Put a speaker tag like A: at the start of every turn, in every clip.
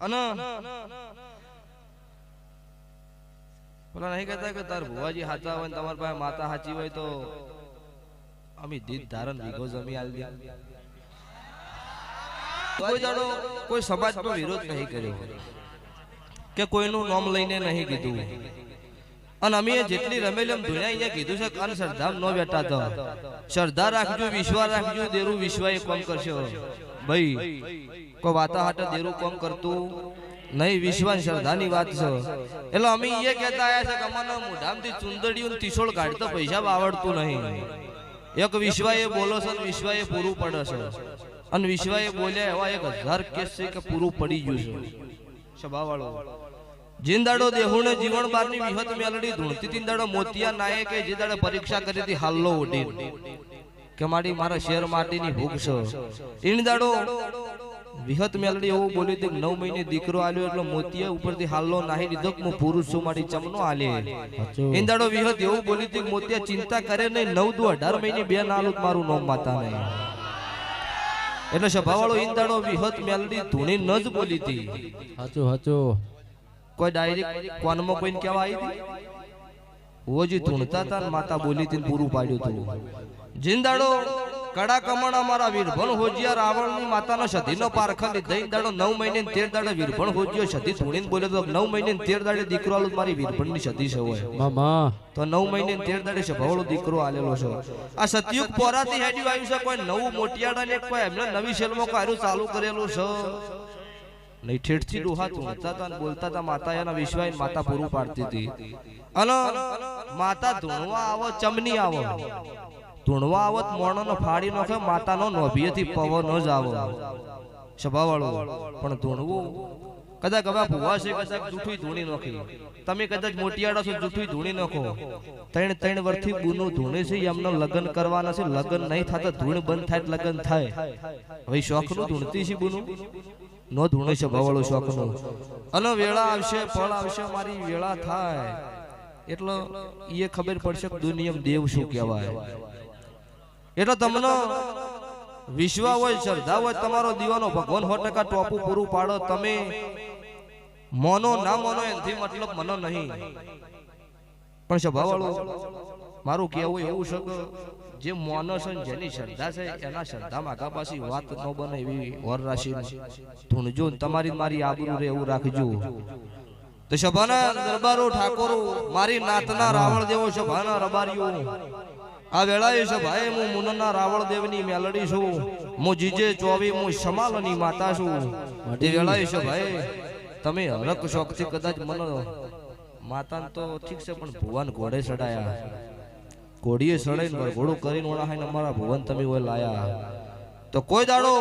A: અને પેલા નહીં કહેતા કે તાર ભુવાજી હાચા હોય તમારી પાસે માતા હાચી હોય તો અમે દીધ ધારણ વીઘો જમી આલ દે કોઈ જાણો કોઈ સમાજનો વિરોધ નહીં કર્યો કે કોઈનું નામ લઈને નહીં કીધું અને અમે જેટલી રમેલી ધૂણ્યા અહીંયા કીધું છે અન શ્રદ્ધામ નો બેઠા તો. શ્રદ્ધા રાખજો, વિશ્વાસ રાખજો, દેરું વિશ્વ એ કોમ કરશો ભાઈ, કોઈ વાતા હાટે દેરું કોમ કરતું નહીં વિશ્વાસ શ્રદ્ધાની વાત છે. એટલે અમે એ કહેતા આવ્યા છે કે અમને મુઢામથી ચુંદડીઓ ને તીસોળ કાઢતો પૈસા આવડતું નહીં. એક વિશ્વાએ બોલો છે વિશ્વાએ પૂરું પડે છે. અને વિશ્વાએ બોલ્યા એવા એક હજાર કેસ છે કે પૂરું પડી ગયું છે. સભાવાળો, જીંદાડો દેહુને જીવન બારની વિહત મેલડી ધૂણતી તિંદાડો મોતિયા નાયકે જે દાડે પરીક્ષા કરી હતી, હાલ્લો ઉડી કે મારી મારા શેર માટીની ભૂખ છે. દાડો વિહત મેલડી એવું બોલી તે નવ મહિને દીકરો આલ્યો એટલે મોતીએ ઉપરથી હાલ્લો નાહી દીધો કે હું પુરુષ છું મારી ચમનો આલે. ઈન વિહત એવું બોલી તે મોતીએ ચિંતા કરે નહીં નવ દુ અઢાર મહિને બે નાલું મારું નોમ માતા નહીં એટલે સભાવાળો ઈન વિહત મેલડી ધૂણી ન જ બોલી હતી.
B: હાચો હાચો
A: કોઈ ડાયરેક્ટ કોનમાં કોઈને કહેવા આવી હતી? ઓજી ધૂણતા હતા ને માતા બોલી હતી પૂરું પાડ્યું હતું જિંદાડો કડા કમણ અમારા વીરભણ હોજિયા રાવણની માતાનો સધીનો પારખા લીધા દાડો નવ મહિને તેર દાડે વીરભણ હોજિયો સધી ધૂણીને બોલ્યો તો નવ મહિને તેર દાડે દીકરો આલો મારી વીરભણની સધી છે હોય
B: મામા.
A: તો નવ મહિને તેર દાડે સભાવળો દીકરો આલેલો છે. આ સતયુગ પોરાથી હેડ્યું આવ્યું છે કોઈ નવું મોટિયાડા ને કોઈ એમને નવી સેલમાં કાર્યું ચાલુ કરેલું છે? નહીં ઠેઠથી ડોહા ધૂણતા હતા તા બોલતા તા માતા એના વિશ્વાય માતા પૂરું પાડતી હતી. અને માતા ધૂણવા આવો ચમની આવો. ધૂણવા આવત મોણો ફાડી નોખે, માતાનો નોભીએથી પવન જ આવો સ્વભાવવાળો, પણ ધૂણવું? કદાચ હવે ભૂવા છે, કદાચ જૂઠું ધૂણી નોખી. તમે કદાચ મોટિયાડા છો, જૂઠું ધૂણી નાખો. ત્રણ ત્રણ વર્ષથી બુનું ધૂણે છે, એમને લગ્ન કરવાના છે, લગ્ન નહીં થતા ધૂણ બંધ થાય લગ્ન થાય. હવે શોખનું ધૂણતી છે બુનું નો ધૂણે છે ભવાળો શોખનું. અને વેળા આવશે ફળ આવશે, મારી વેળા થાય. એટલે એ ખબર પડશે કે દુનિયમ દેવ શું કહેવાય. એટલે તમને વિશ્વા હોય, શ્રદ્ધા હોય, તમારો દીવાનો ભગવાન સો ટકા ટોપું પૂરું પાડો. તમે મોનો, ના મોનો, એનાથી મતલબ મનો નહીં. પણ સ્વભાવવાળું મારું કહેવું એવું છે જે મોનો છે જેની શ્રદ્ધા છે, એના શ્રદ્ધામાં આગા પાછી વાત ન બને એવી વર રાશિ ધૂણજો તમારી મારી આબરૂ રે એવું રાખજો. તો સભાના દરબારો ઠાકોરો, મારી નાતના રાવણ દેવો સભાના રબારીઓ. આ વેળાએ ભાઈ હું મુનના રાવણ દેવની મેલડી છું. હું જીજે ચોવી, હું સમાલની માતા છું. તે વેળાએ ભાઈ તમે હરક શોખથી કદાચ મને માતાને તો ઠીક છે, પણ ભુવન ઘોડે ચડાયા ઘોડીએ ચડાઈને ઘોડું કરીને ઓળાહાઈને અમારા ભુવન તમે ઓય લાયા. તો કોઈ દાડો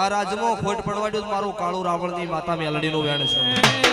A: આ રાજમાં ખોટ પડવાડ્યું મારું કાળું રાવણની માતા મેલડીનું વેણ છે.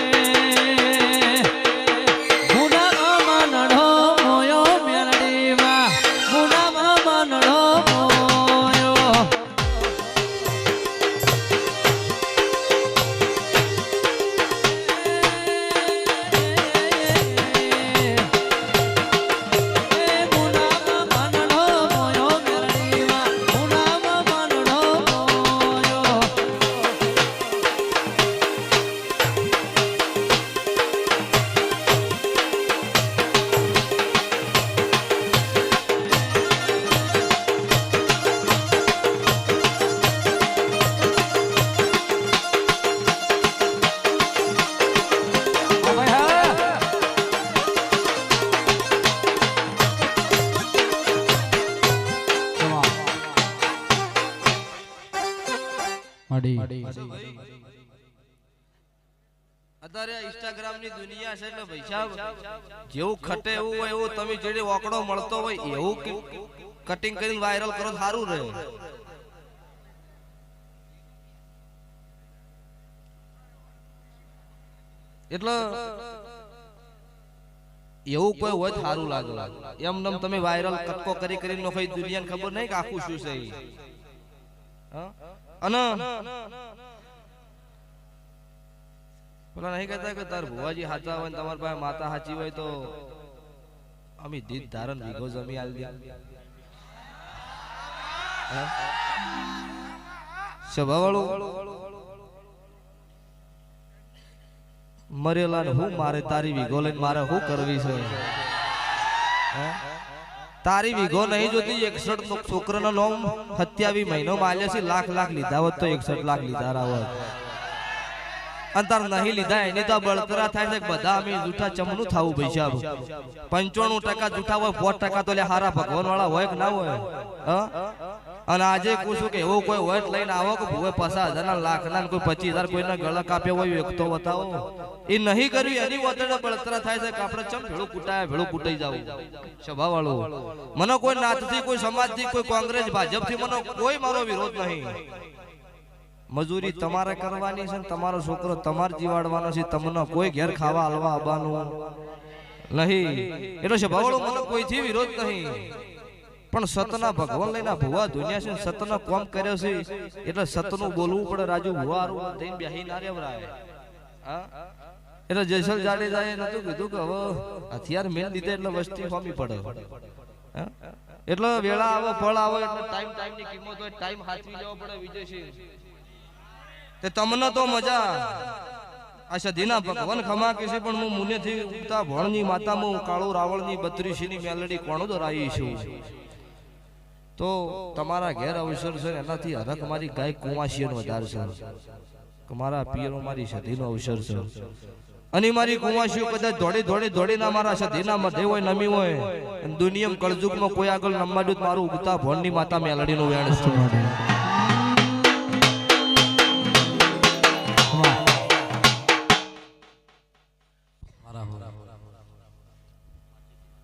B: અડી
A: અત્યારે ઇન્સ્ટાગ્રામની દુનિયા એટલે જેવું ખટે એવું હોય એવું જેને એવું કટિંગ કરીને વાયરલ રહે એટલે એવું કોઈ હોય સારું લાગે એમ નમ તમે વાયરલ કટકો કરી કરીને દુનિયાને ખબર નહીં કે આખું શું છે. હા? અને પેલા નહીં કહેતા કે તાર ભુવાજી હાચા હોય તમારી પાસે માતા હાચી હોય તો અમે દીધ ધારણ ભીગો જમી આવી દે. સ્વભાવવાળું મરેલા હું મારે તારી વિગો લઈને મારે શું કરવી છે? તારી વિઘો નહીં જોતી એકસઠ છોકરાનો લોમ સત્યાવી મહિનો માલ્યા છે લાખ લાખ લીધા હોત તો એકસઠ લાખ લીધા રાવ અને તાર નહીં લીધા એની તો બળતરા થાય છે બધા અમે જૂઠા ચમનું થાવું પૈસા પંચાણું ટકા જૂઠા હોય પોત ટકા તો લે હારા ભગવાન વાળા હોય કે ના હોય? હા? અને આજે પૂછું કે એવો કોઈ હોય લઈને આવો કે ભૂવે પચાસ હજાર લાખ ના કોઈ પચીસ હજાર કોઈને ગળા કાપ્યા હોય એક તો બતાવો. એ નહીં કર્યું એની વતડે બળતરા થાય છે કે આપણે ચમ ભેળું કૂટાય, ભેળું કૂટાઈ જવું. સભા વાળો મને કોઈ નાતથી, કોઈ સમાજથી, કોઈ કોંગ્રેસ, ભાજપથી મને કોઈ મારો વિરોધ નહીં. મજૂરી તમારે કરવાની છે તમારો છોકરો તમારે જીવાડવાનો છે, તમને કોઈ ઘેર ખાવા, હલવા આવવાનું નહીં. એટલે સ્વભાવવાળો, મને કોઈથી વિરોધ નહીં. પણ સતના ભગવાન લઈને ભુવા દુનિયા છે સતના કોમ કર્યો છે, એટલે સતનું બોલવું પડે રાજુ ભુવા થઈને બેહી ના રેવરાય એટલે જયસલ જાડેજાએ નતું કીધું કે હવે હથિયાર મેં દીધે એટલે વસ્તી હોમી પડે? એટલે વેળા આવો, ફળ આવો, એટલે ટાઈમ ટાઈમની કિંમત હોય ટાઈમ હાથવી જવો પડે વિજયસિંહ તે તમને તો મજા આ સધીના ભગવાન ખમા કે છે, પણ હું મુનેથી ઉગતા ભણની માતા હું રાવળની બત્રીસીની મેલડી કોણ દોરાઈ છું? તો તમારા ઘેર અવસર છે એનાથી હરક મારી ગાય કુંવાસીનો વધાર છે. મારા પિયરો મારી સધીનો અવસર છે. અને મારી કુંવાસીઓ કદાચ દોડી દોડી દોડીને મારા સધીના મધે હોય, નમી હોય, અને દુનિયમ કળજુગમાં કોઈ આગળ નમાડ્યું મારું ઉગતા ભણની માતા મેલડીનું વેણ છે.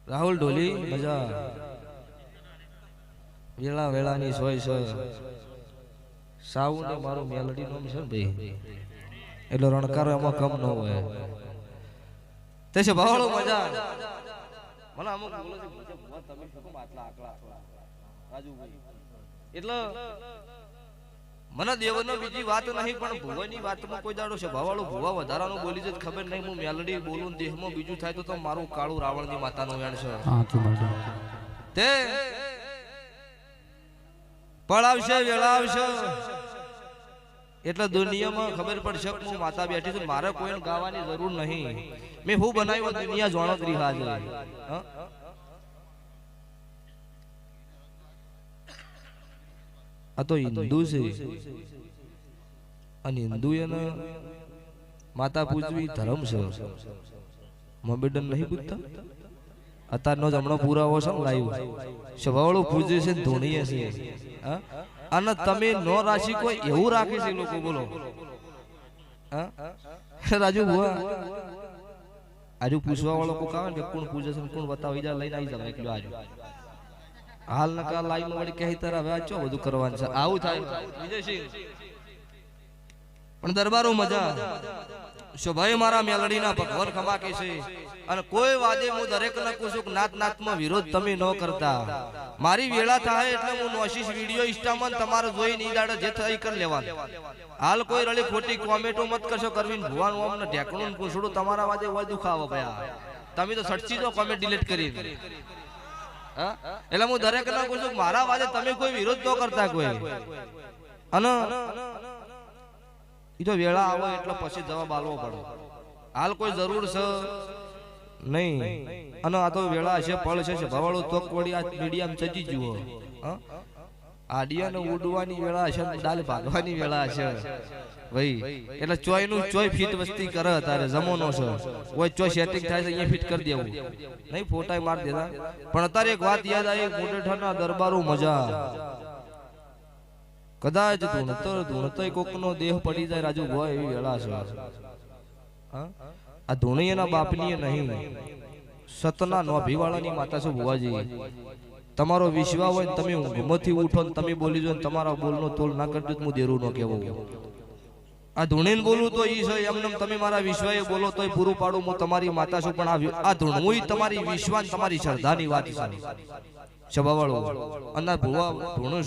A: રાહુલ ઢોલી, મજા. વેળા વેળાની સોય સોય. સાવ ને મારું મેલડી નામ છે ભાઈ એટલે રણકારો એમાં કમ ન હોય. તે છે ભાવળો મજા. મને અમુક બોલો છે તમે કામ આટલા આકલા? આકલા?" રાજુભાઈ. એટલે મને દેવનો બીજી વાત નહીં પણ ભુવાની વાતમાં કોઈ દાડો છે ભાવાળો ભુવા વધારાનું બોલી જ ખબર નહીં હું મેલડી બોલું દેહમાં બીજું થાય તો તો મારું કાળું રાવણની માતાનું વેણ છે. તે પડાવશે વેળાવશે એટલે દુનિયામાં ખબર પડશે હું માતા બેઠી છું મારે કોઈને ગાવાની જરૂર નહીં. મેં હું બનાવ્યો દુનિયા જોણો કરી હાજર હા? આ તો હિન્દુ છે. અને હિન્દુ એને માતા પૂજવી ધર્મ છે. મોમેડન નહીં પૂજતા? અત્યારનો જ હમણાં પુરાવો છે લાઈવ. સ્વભાવળો પૂજે છે ધોણીએ છે? અને તમે નો રાશિ કોઈ એવું રાખે છે લોકો બોલો? રાજુ ભુવા? આજુ પૂછવા વાળો કોક આવે કે કોણ પૂજે છે કોણ બતાવી ઈજા લઈને આવી જાય એકલો આજુ. હાલ નકા લાઈવમાં વળી કહી તારા હવે આ ચો બધું કરવાનું છે? આવું થાય. વિજયસિંહ પણ દરબારો મજા શોભાઈ મારા મેલડીના ભગવાન ખમા કે છે અને કોઈ વાદે હું દરેક ને પૂછું કે નાત નાતમાં વિરોધ તમે ન કરતા. મારી વેળા થાય એટલે હું નોશીશ વીડિયો ઇન્સ્ટામાં તમારે જોઈ નહીં દાડે જે થઈ કરી લેવા હાલ કોઈ રળી ખોટી કોમેન્ટો મત કરશો કરવી ભુવાનું અમને ઢેકણું પૂછડું, તમારા વાદે હોય દુખાવો ભયા. તમે તો સટચી દો કોમેન્ટ ડિલીટ કરી? એટલે હું દરેક ને કહું મારા વાદે તમે કોઈ વિરોધ ન કરતા કોઈ. અને ઈ તો વેળા આવે એટલે પછી જવાબ આલવો પડે. હાલ કોઈ જરૂર છે? નહીં. અને આ તો વેળા છે પળ છે ભવાળું તો વળી આ મીડિયામાં ચજી જુઓ? આડિયાને ઉડવાની વેળા છે ને ડાલ ભાગવાની વેળા છે. ભાઈ એટલે ચોયનું ચોય ફીટ વસ્તી કરે તારે જમોનો છે. કોઈ ચોય સેટિંગ થાય છે અહીંયા ફિટ કરી દેવું. નહીં ફોટા માર દેતા. પણ અત્યારે એક વાત યાદ આવી મોટેઠાના દરબારો મજા. કદાચ ધૂણતર ધૂણતય કોકનો દેહ પડી જાય રાજુ ભોય એવી વેળા છે. આ ધૂણી એના બાપની નહીં. સતના નોભીવાળાની માતા છે ભુવાજી. તમારો વિશ્વા હોય તમે ઊંઘમાંથી ઉઠો ને તમે બોલી જો ને તમારા બોલનો તોલ ના કરજો હું દેરું ન કેવો આ ધૂણીને બોલું તો ઈ છે એમને તમે મારા વિશ્વાએ બોલો તોય પૂરું પાડું હું તમારી માતા છું પણ આ ધૂણવું તમારી વિશ્વાન તમારી શ્રદ્ધાની વાત છે. સ્વભાવવાળું અને ભુવા ધૂણું